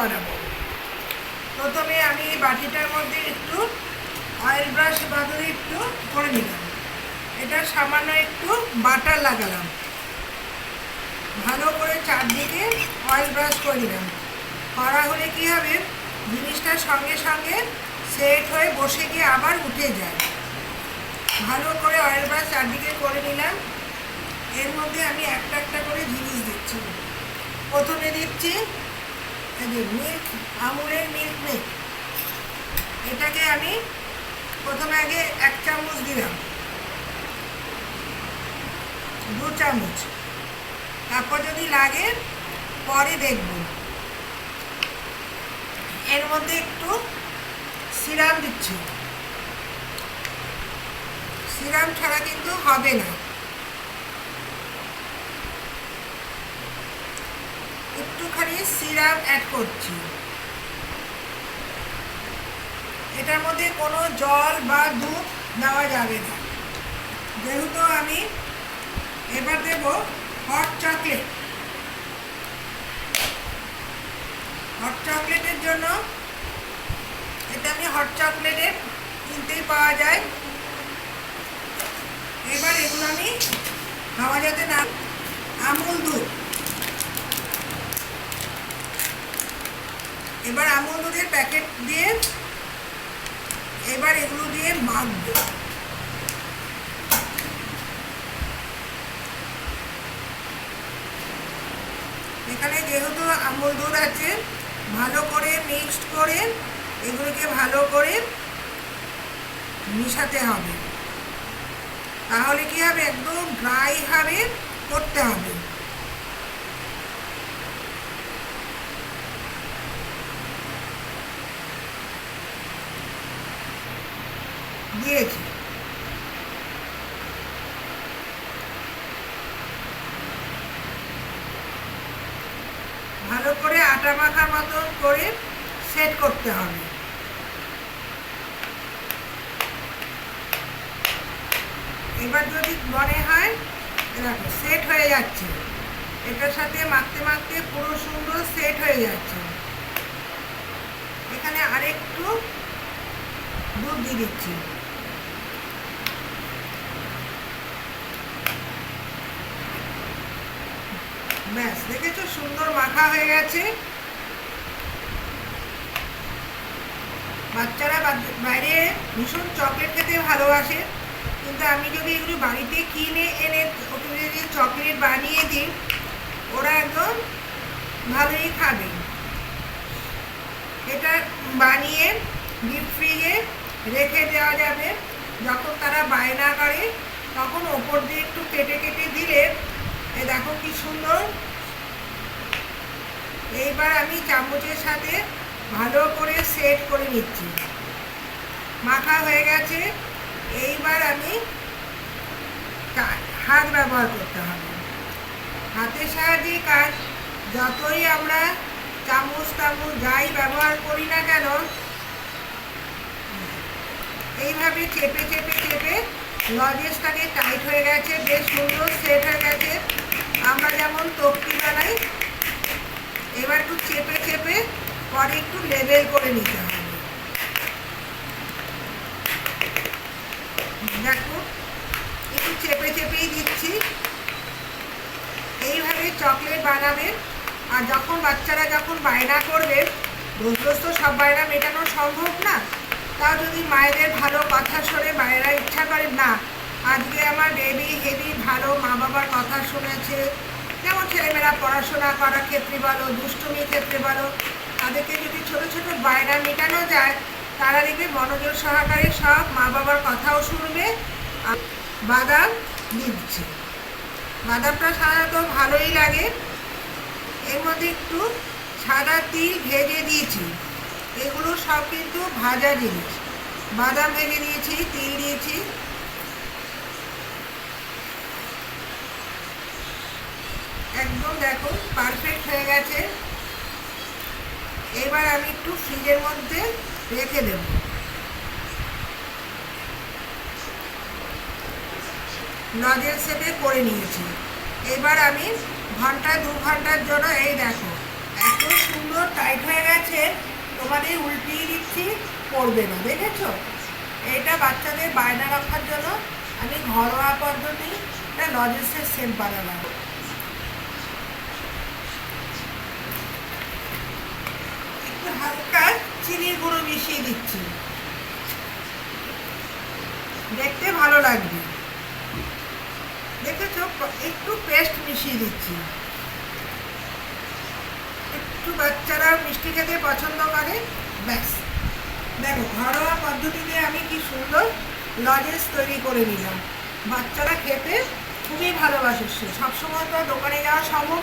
বানাবো। প্রথমে আমি এই বাটিটার মধ্যে একটু অয়েল ব্রাশ বাদলে একটু করে নিলাম। এটা সামান্য একটু বাটার লাগালাম। ভালো করে চারদিকে অয়েল ব্রাশ করে নিলাম। করা হলে কী হবে? জিনিসটার সঙ্গে সঙ্গে সেট হয়ে বসে গিয়ে আবার উঠে যায়। ভালো করে অয়েল ব্রাশ চারদিকে করে নিলাম। এর মধ্যে আমি একটা একটা করে জিনিস দিচ্ছি। প্রথমে দিচ্ছি মিল্ক আমুলের মিল্ক মেক এটাকে আমি প্রথমে আগে এক চামচ দিলাম। দু চামচ। তারপর যদি লাগে, পরে দেখব। এর মধ্যে একটু সিরাম দিচ্ছি। সিরাম ছাড়া কিন্তু হবে না। একটুখানি সিরাপ অ্যাড করছি। এটার মধ্যে কোনো জল বা দুধ দেওয়া যাবে না। যেহেতু আমি এবার দেব হট চকলেট হট চকলেটের জন্য এটা আমি হট চকলেটের কিনতেই পাওয়া যায়। এবার এগুলো আমি খাওয়া যাতে না আমুল দুধ। এবার আমুল দুধের প্যাকেট দিয়ে এবার এগুলো দিয়ে মাখবো। এখানে যেহেতু আমুল দুধ আছে, ভালো করে মিক্সড করে এগুলোকে ভালো করে মিশাতে হবে। তাহলে কি হবে? একদম ড্রাই ভাবে করতে হবে। দিয়েছি। ভালো করে আটা মাখার মতন করে সেট করতে হবে। এবার যদি মনে হয়, দেখো সেট হয়ে যাচ্ছে। এটার সাথে মাখতে মাখতে পুরো সুন্দর সেট হয়ে যাচ্ছে। এখানে আরেকটু দুধ দিয়ে দিচ্ছি। ব্যাস, দেখেছ? সুন্দর মাখা হয়ে গেছে। বাচ্চারা বাইরে ভীষণ চকলেট খেতে ভালোবাসে। কিন্তু আমি যদি এগুলো বাড়িতে কিনে এনে ওকে যদি চকলেট বানিয়ে দিই, ওরা একদম ভালোই খাবে। এটা বানিয়ে ডিপ ফ্রিজে রেখে দেওয়া যাবে। যখন তারা বায়না করে, তখন ওপর দিয়ে একটু কেটে কেটে দিলে এ দেখো কি সুন্দর। এইবার আমি চামচের সাথে ভালো করে সেট করে নিচ্ছি। মাখা হয়ে গেছে। এইবার আমি হাত ব্যবহার করতে হবে। হাতের সাহায্যে কাজ, যতই আমরা চামচ টামচ যাই ব্যবহার করি না কেন, এইভাবে চেপে চেপে চেপে লজেসটাকে টাইট হয়ে গেছে, বেশ সুন্দর সেট হয়ে গেছে। আমরা যেমন তক্তি বানাই, এবার একটু চেপে চেপে পরে একটু লেবেল করে নিতে হবে। দেখো, একটু চেপে চেপেই দিচ্ছি। এইভাবে চকলেট বানাবে, আর যখন বাচ্চারা যখন বায়না করবে রোজ রোজ তো সব বায়না মেটানো সম্ভব না? তাও যদি মায়েদের ভালো কথা না, আজকে আমার বেবি হেভি ভালো মা বাবার কথা শুনেছে। যেমন ছেলেমেয়েরা পড়াশোনা করার ক্ষেত্রে বলো দুষ্টুমির ক্ষেত্রে বলো তাদেরকে যদি ছোট ছোট বায়না মেটানো যায়, তারা দেখবে মনোযোগ সহকারে সব মা বাবার কথাও শুনবে আর বাদাম দিচ্ছে। বাদামটা সাধারণত ভালোই লাগে। এর মধ্যে একটু সাদা তিল ভেজে দিয়েছি। এগুলো সব কিন্তু ভাজা জিনিস। বাদাম ভেজে দিয়েছি, তিল দিয়েছি। একদম দেখো পারফেক্ট হয়ে গেছে। এবার আমি একটু ফ্রিজের মধ্যে রেখে দেব। লজের সেপে করে নিয়েছি। এবার আমি ঘণ্টা, দু ঘণ্টার জন্য এই দেখো, এত সুন্দর টাইট হয়ে গেছে, তোমাদের উল্টিয়ে দিচ্ছি, পড়বে না, দেখেছ? এটা বাচ্চাদের বায়না রাখার জন্য আমি ঘরোয়া পদ্ধতি, এটা লজেসের সেন্ট বানালাম। একটু হালকা চিনির গুঁড়ো মিশিয়ে দিচ্ছি। দেখতে ভালো লাগবে। দেখেছ? একটু পেস্ট মিশিয়ে দিচ্ছি। একটু বাচ্চারা মিষ্টি খেতে পছন্দ করে, ব্যাস। দেখো, ঘরোয়া পদ্ধতিতে আমি কি সুন্দর লজেস তৈরি করে নিলাম। বাচ্চারা খেতে খুবই ভালোবাসে সে। সবসময় তো দোকানে যাওয়া সম্ভব